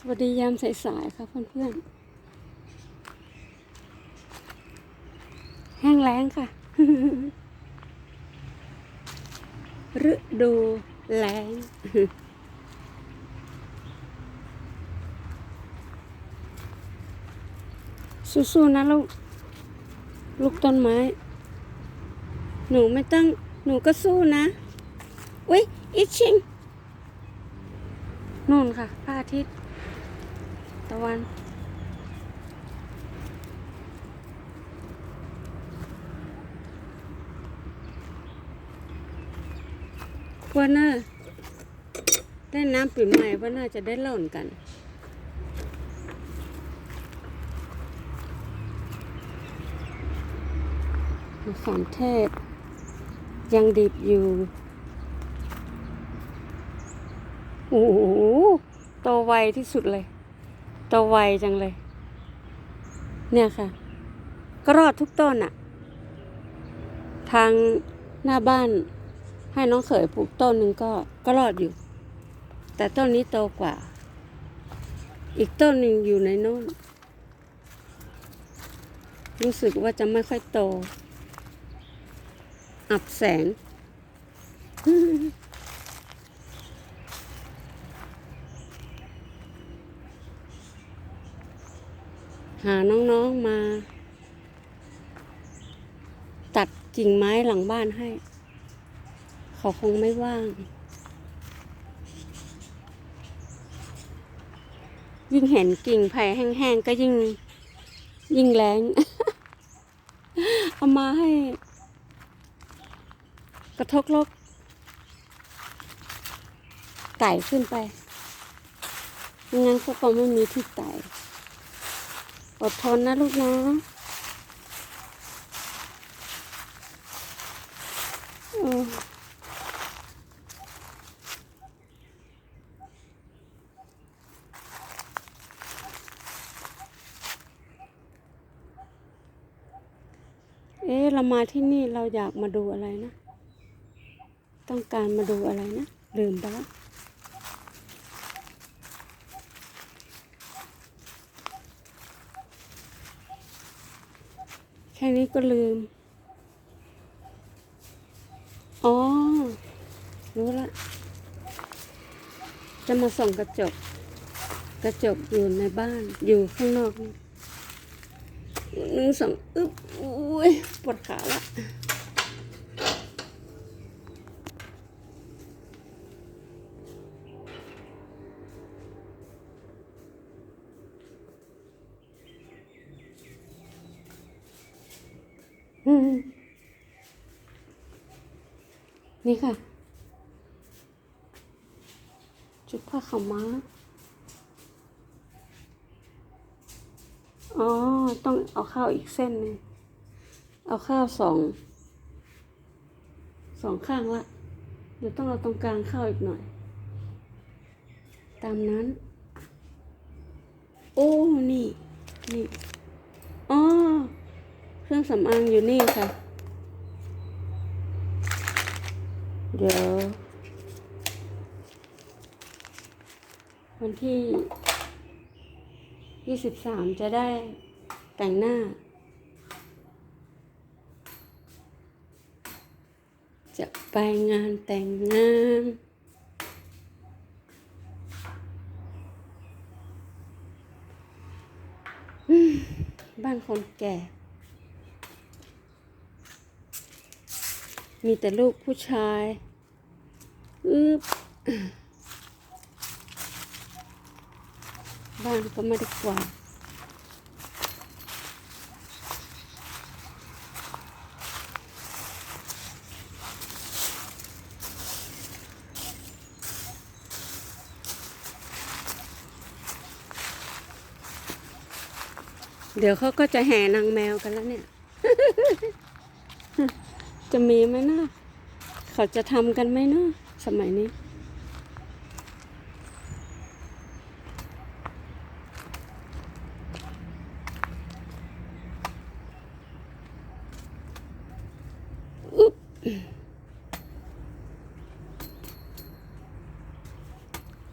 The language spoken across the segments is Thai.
สวัสดียามสายๆค่ะเพื่อนๆ แห้งแล้งค่ะ ฤดูแล้ง สู้ๆนะลูก ลูกต้นไม้ หนูไม่ต้อง หนูก็สู้นะ อุ๊ยอิชชิงนู่นค่ะพระอาทิตย์ ตะวันว่าน่าได้น้ำปีใหม่ว่าน่าจะได้เล่นกันมะขามเทศ ยังดิบอยู่ โอ้โหโตไวที่สุดเลย โตไวจังเลย เนี่ยค่ะ ก็รอดทุกต้นอะทางหน้าบ้าน ให้น้องเขยปลูกต้นหนึ่งก็ก็รอดอยู่ แต่ต้นนี้โตกว่า อีกต้นหนึ่งอยู่ในโน้นรู้สึกว่าจะไม่ค่อยโต อับแสง หาน้องๆมา ตัดกิ่งไม้หลังบ้านให้ เขาคงไม่ว่าง ยิ่งเห็นกิ่งไผ่แห้งๆ ก็ยิ่ง ยิ่งแรงเอามาให้ กระทกลกไต่ขึ้นไปม่งั้นเขาก็ไม่มีที่ไต่ อดทนนะลูกนะเอ๊ะเรามาที่นี่เราอยากมาดูอะไรนะ ต้องการมาดูอะไรนะ ลืมไปแล้ว แค่นี้ก็ลืม อ๋อ รู้ละ จะมาส่องกระจก กระจกอยู่ในบ้าน อยู่ข้างนอกหนึ่งสองอึ๊บอุ้ยปวดขาละ นี่ค่ะ จุดผ้าขาวม้า อ๋อ ต้องเอาข้าวอีกเส้นนึงเอาข้าวสอง สองข้างละ เดี๋ยวต้องเอาตรงกลางข้าวอีกหน่อย ตามนั้น โอ้ นี่ นี่ เครื่องสำอางอยู่นี่ค่ะ เดี๋ยว วันที่ยี่สิบสามจะได้แต่งหน้า จะไปงานแต่งงานบ้านคนแก่ มีแต่ลูกผู้ชายอึบบ้านก็ไม่ได้กวาดเดี๋ยวเขาก็จะแห่นางแมวกันแล้วเนี่ย จะมีไหมนะเขาจะทำกันไหมเนาะสมัยนี้ อุ๊บ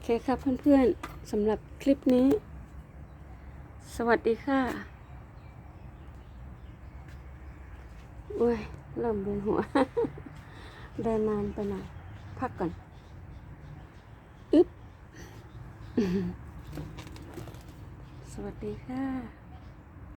เคครับเพื่อนๆสำหรับคลิปนี้ สวัสดีค่ะอุ้ย เริ่มเวียนหัว เดินนานไปหน่อย พักก่อน อึ๊บ สวัสดีค่ะ